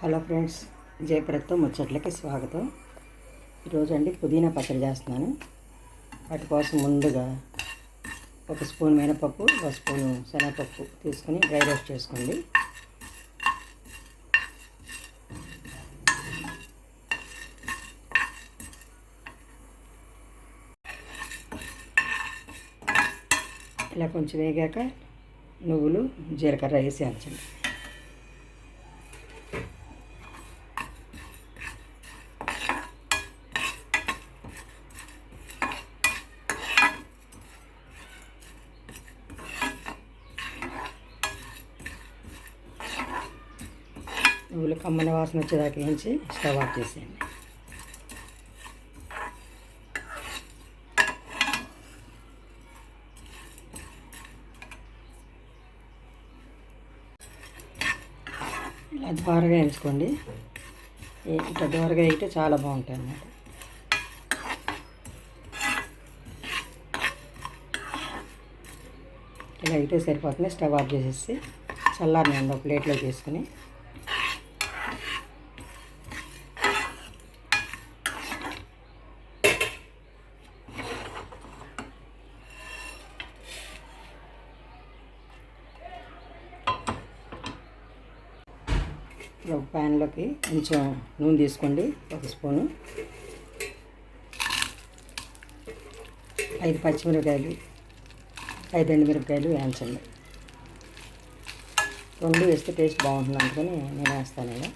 Hello friends జయప్రద్తో ముచ్చట్లకి స్వాగతం. ఈరోజు అండి పుదీనా పచ్చడి చేస్తున్నాను. వాటి కోసం ముందుగా ఒక స్పూన్ మినపప్పు ఒక స్పూన్ శనగపప్పు తీసుకొని డ్రై రోస్ట్ చేసుకోండి. ఇలా కొంచెం వేగాక నువ్వులు జీలకర్ర వేసి అంచండి. నువ్వులు కమ్మని వాసన వచ్చేదాకా వేయించి స్టవ్ ఆఫ్ చేసేయండి. ఇలా ద్వారగా వేయించుకోండి. ఇంత ఇట్లా ద్వారగా అయితే చాలా బాగుంటాయి అన్నమాట. ఇలా అయితే సరిపోతుంది. స్టవ్ ఆఫ్ చేసేసి చల్లారినండి ఒక ప్లేట్లో తీసుకుని ఒక ప్యాన్లోకి కొంచెం నూనె తీసుకోండి ఒక స్పూను. ఐదు పచ్చిమిరపకాయలు ఐదు ఎండుమిరపకాయలు వేయించండి. రెండు వేస్తే టేస్ట్ బాగుంటుంది అందుకని నేను వేస్తాను ఇలా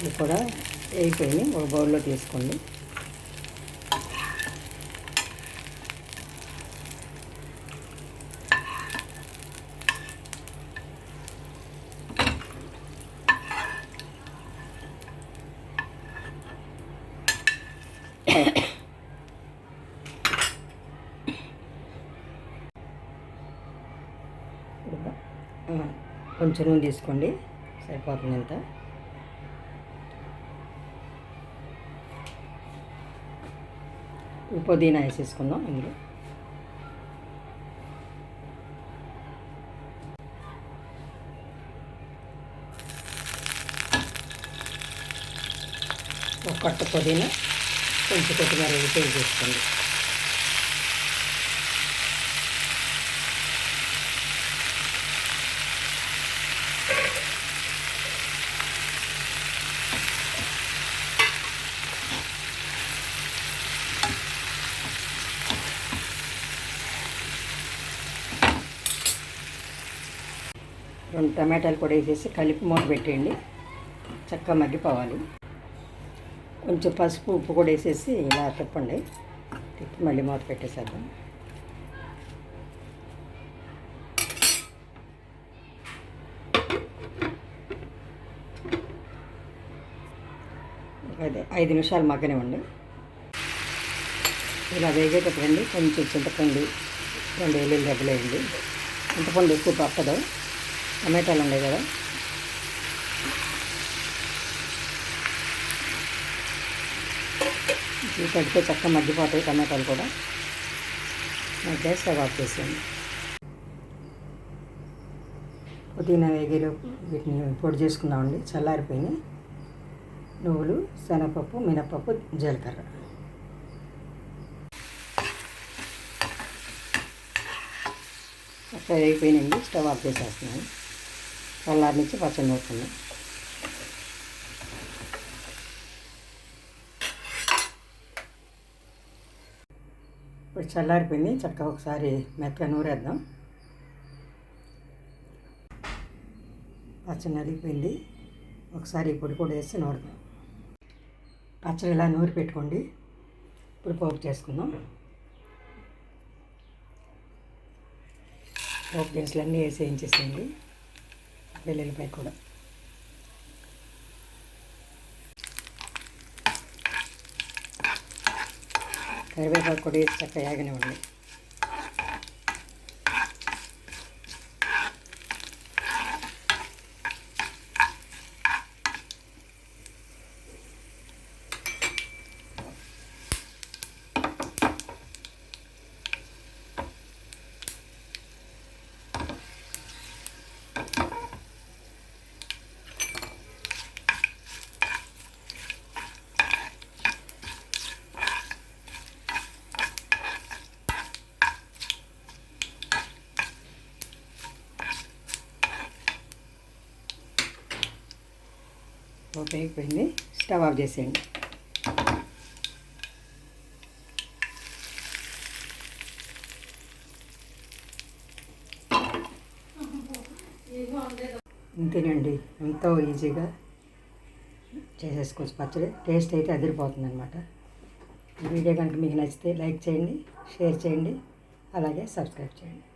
ఇది కూడా వేగిపోయి ఒక బౌల్లో తీసుకోండి కొంచెం నూనె తీసుకోండి సరిపోతుంది అంతా. పుదీనా వేసేసుకుందాం ఇందులో. ఒక కట్ట పుదీనా కొంచెం కొద్దిగా వేసి చేసుకోండి రెండు టమాటాలు కూడా వేసేసి కలిపి మూత పెట్టేయండి. చక్కగా మగ్గిపోవాలి. కొంచెం పసుపు ఉప్పు కూడా వేసేసి ఇలా తిప్పండి. తిప్పి మళ్ళీ మూత పెట్టేసేద్దాం. అదే ఐదు నిమిషాలు మగ్గనివ్వండి. ఇలా వేగేటప్పుడండి కొంచెం చింతపండు రెండు వేలు డబ్బులు వేయండి. చింతపండు ఎక్కువ పట్టదు. టమాటాలు ఉన్నాయి కదా. ఇవి కడితే చక్కగా మగ్గిపోతాయి టమాటాలు కూడా. మధ్య స్టవ్ ఆఫ్ చేసాను పుదీనా వేగిలో వీటిని పొడి చేసుకున్నామండి చల్లారిపోయినాయి. నువ్వులు శనగపప్పు మినపప్పు జీలకర్ర. చక్కగా వేగిపోయినాయండి స్టవ్ ఆఫ్ చేసేస్తున్నాను. చల్లారి నుంచి పచ్చడి నూరుకున్నాం ఇప్పుడు చల్లారిపోయింది చక్కగా ఒకసారి మెత్తగా నూరేద్దాం. పచ్చడి నలిగిపోయింది. ఒకసారి పొడి కూడా వేసి నూరుదాం పచ్చడి ఇలా నూరి పెట్టుకోండి. ఇప్పుడు పోపు చేసుకుందాం. పోపు దినుసులు అన్నీ వేసి వేయించేసేయండి. వెల్లుల్లిపాయ కూడా కరివేపాకు కూడా వేసి చక్కగా ఓకే అయిపోయింది. స్టవ్ ఆఫ్ చేసేయండి. ఇంతేనండి ఎంతో ఈజీగా చేసేసుకోవచ్చు పచ్చడి. టేస్ట్ అయితే అదిరిపోతుంది అనమాట వీడియో కనుక మీకు నచ్చితే లైక్ చేయండి షేర్ చేయండి అలాగే సబ్స్క్రైబ్ చేయండి.